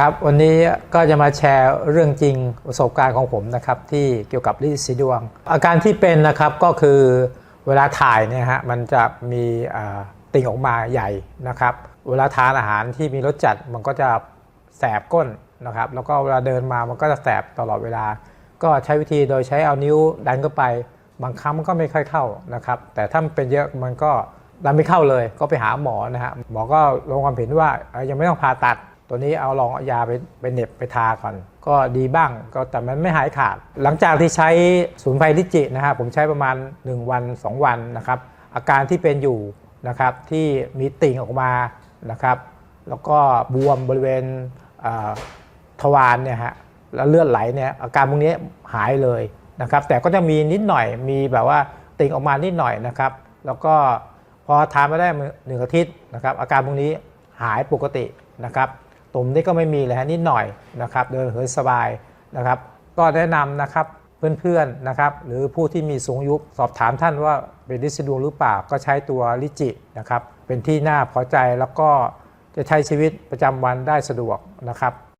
ครับวันนี้ก็จะมาแชร์เรื่องจริงประสบการณ์ของผมนะครับที่เกี่ยวกับลินสีดวง อาการที่เป็นนะครับก็คือเวลาถ่ายเนี่ยฮะมันจะมีติ่งออกมาใหญ่นะครับ เวลาทานอาหารที่มีรสจัดมันก็จะแสบก้นนะครับแล้วก็เวลาเดินมามันก็จะแสบตลอดเวลา ก็ใช้วิธีโดยใช้เอานิ้วดันเข้าไป บางครั้งมันก็ไม่ค่อยเข้านะครับแต่ถ้ามันเป็นเยอะมันก็ดันไม่เข้าเลย ก็ไปหาหมอนะฮะหมอก็ลงความเห็นว่ายังไม่ต้องผ่าตัด ตัวนี้เอาลองอายาไปไปเน็บไปทาก่อน ก็ดีบ้างก็แต่มันไม่หายขาด หลังจากที่ใช้ศูนย์ไฟลิจินะฮะผมใช้ประมาณ 1 วัน 2 วันนะครับ อาการที่เป็นอยู่นะครับที่มีติ่งออกมานะครับแล้วก็บวมบริเวณทวารเนี่ยฮะแล้วเลือดไหลเนี่ยอาการพวกนี้หายเลยนะครับ แต่ก็จะมีนิดหน่อยมีแบบว่าติ่งออกมานิดหน่อยนะครับ แล้วก็พอทานมาได้หนึ่งอาทิตย์นะครับ อาการพวกนี้หายปกตินะครับ ตุ่มนี่ก็ไม่มีเลยฮะนิดหน่อยนะครับเดินเหินสบายนะครับก็แนะนำนะครับเพื่อนๆนะครับหรือผู้ที่มีสูงอายุสอบถามท่านว่าเป็นดิสดวงหรือเปล่าก็ใช้ตัวลิจินะครับเป็นที่น่าพอใจแล้วก็จะใช้ชีวิตประจำวันได้สะดวกนะครับ